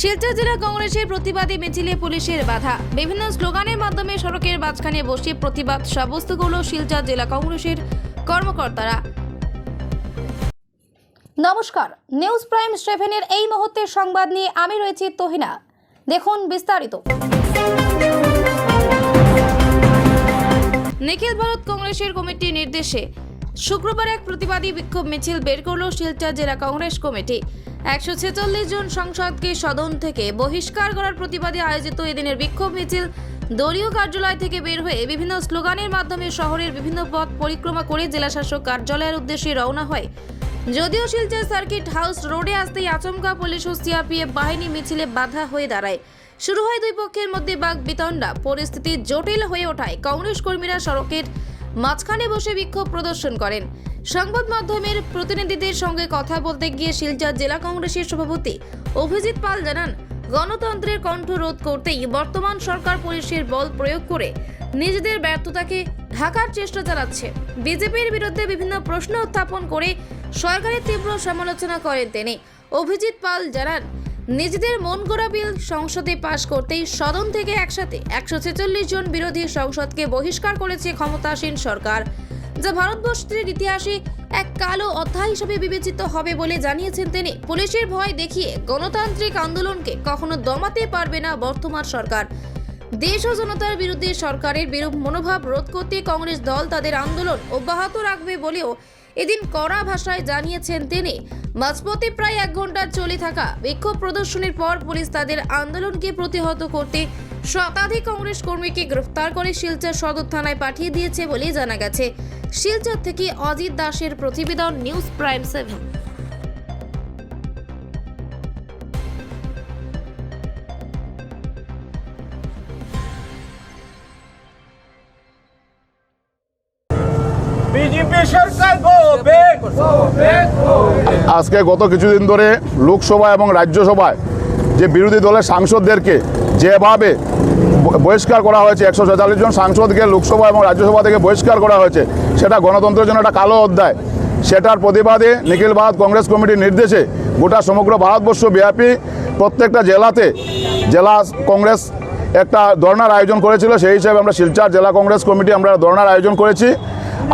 শিলচর জেলা কংগ্রেসের প্রতিবাদী মিছিলে পুলিশের বাধা। বিভিন্ন স্লোগানের মাধ্যমে সড়কের মাঝখানে বসে প্রতিবাদ সাব্যস্ত করল শিলচর জেলা কংগ্রেসের কর্মকর্তারা। নমস্কার, নিউজ প্রাইম সেভেনের এই মুহূর্তের সংবাদ নিয়ে আমি রয়েছি তহিনা। দেখুন বিস্তারিত। নিখিল ভারত কংগ্রেসের কমিটির নির্দেশে শুক্রবার এক প্রতিবাদী বিক্ষোভ মিছিল বের করল শিলচর জেলা কংগ্রেস কমিটি। একশো ছেচল্লিশ জন সংসদকে সদন থেকে বহিষ্কার করার প্রতিবাদে আয়োজিত এদিনের বিক্ষোভ মিছিল দলীয় কার্যালয় থেকে বের হয়ে বিভিন্ন স্লোগানের মাধ্যমে শহরের বিভিন্ন পথ পরিক্রমা করে জেলাশাসক কার্যালয়ের উদ্দেশ্যে রওনা হয়। যদিও শিলচর সার্কিট হাউস রোডে আসতেই আচমকা পুলিশ ও সিআরপিএফ বাহিনী মিছিলে বাধা হয়ে দাঁড়ায়। শুরু হয় দুই পক্ষের মধ্যে বাঘ বিতণ্ডা। পরিস্থিতি জটিল হয়ে ওঠায় কংগ্রেস কর্মীরা সড়কের মাঝখানে বসে বিক্ষোভ প্রদর্শন করেন। সংবাদ মাধ্যমের প্রতিনিধিদের সঙ্গে কথা বলতে গিয়ে শিলচর জেলা কংগ্রেসের সভাপতি অভিজিৎ পাল জানান, গণতন্ত্রের কণ্ঠ রোধ করতেই বর্তমান সরকার পুলিশের বল প্রয়োগ করে নিজেদের ব্যর্থতাকে ঢাকার চেষ্টা চালাচ্ছে। বিজেপির বিরুদ্ধে বিভিন্ন প্রশ্ন উত্থাপন করে সরকারের তীব্র সমালোচনা করেন তিনি। অভিজিৎ পাল জানান নিজেদের মন গড়া বিল সংসদে পাশ করতেই সদন থেকে একসাথে একশো ছেচল্লিশ জন বিরোধী সংসদকে বহিষ্কার করেছে ক্ষমতাসীন সরকার, যা ভারতবর্ষের ইতিহাসে এক কালো অধ্যায় হিসেবে বিবেচিত হবে বলে জানিয়েছেন তিনি। পুলিশের ভয় দেখিয়ে গণতান্ত্রিক আন্দোলনকে কখনো দমাতে পারবে না বর্তমান সরকার। দেশ ও জনতার বিরুদ্ধে সরকারের বিরূপ মনোভাব রোধ করতে কংগ্রেস দল তাদের আন্দোলন অব্যাহত রাখবে বলেও এদিন কড়া ভাষায় জানিয়েছেন তিনি, মাঝপথে প্রায় এক ঘণ্টা চলে থাকা বিক্ষোভ প্রদর্শনের পর পুলিশ তাদের আন্দোলনকে প্রতিহত করতে শতাধিক কংগ্রেস কর্মীকে গ্রেফতার করে শিলচর সদর থানায় পাঠিয়ে দিয়েছে বলে জানা গেছে। শিলচর থেকে অজিত দাসের প্রতিবেদন নিউজ প্রাইম সেভেন। বিজেপি সরকার আজকে গত কিছুদিন ধরে লোকসভা এবং রাজ্যসভায় যে বিরোধী দলের সাংসদদেরকে যেভাবে বহিষ্কার করা হয়েছে, একশো ছেচল্লিশ জন সাংসদকে লোকসভা এবং রাজ্যসভা থেকে বহিষ্কার করা হয়েছে, সেটা গণতন্ত্রের জন্য একটা কালো অধ্যায়। সেটার প্রতিবাদে নিখিল ভারত কংগ্রেস কমিটির নির্দেশে গোটা সমগ্র ভারতবর্ষ ব্যাপী প্রত্যেকটা জেলাতে জেলা কংগ্রেস একটা ধর্নার আয়োজন করেছিল। সেই হিসাবে আমরা শিলচর জেলা কংগ্রেস কমিটি আমরা ধর্নার আয়োজন করেছি।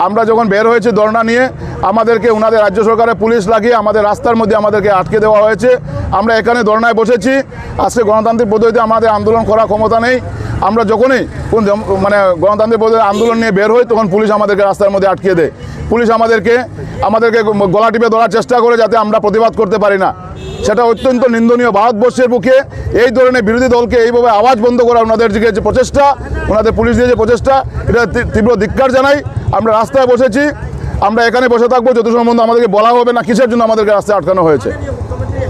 আমরা যখন বের হয়েছে ধর্না নিয়ে, আমাদেরকে ওনাদের রাজ্য সরকারের পুলিশ লাগিয়ে আমাদের রাস্তার মধ্যে আমাদেরকে আটকে দেওয়া হয়েছে। আমরা এখানে ধর্নায় বসেছি। আজকে গণতান্ত্রিক পদ্ধতিতে আমাদের আন্দোলন করার ক্ষমতা নেই। আমরা যখনই কোন মানে গণতান্ত্রিক পদ্ধতিতে আন্দোলন নিয়ে বের হই, তখন পুলিশ আমাদেরকে রাস্তার মধ্যে আটকে দেয়। পুলিশ আমাদেরকে আমাদেরকে গলা টিপে ধরার চেষ্টা করে যাতে আমরা প্রতিবাদ করতে পারি না। সেটা অত্যন্ত নিন্দনীয়। ভারতবর্ষের বুকে এই ধরনের বিরোধী দলকে এইভাবে আওয়াজ বন্ধ করা ওনাদের যে প্রচেষ্টা, ওনাদের পুলিশ দিয়ে যে প্রচেষ্টা, এটা তীব্র ধিক্কার জানাই। আমরা রাস্তায় বসেছি। আমরা এখানে বসে থাকব। যত সম্বন্ধে আমাদেরকে বলা হবে না, কিসের জন্য আমাদেরকে রাস্তায় আটকানো হয়েছে?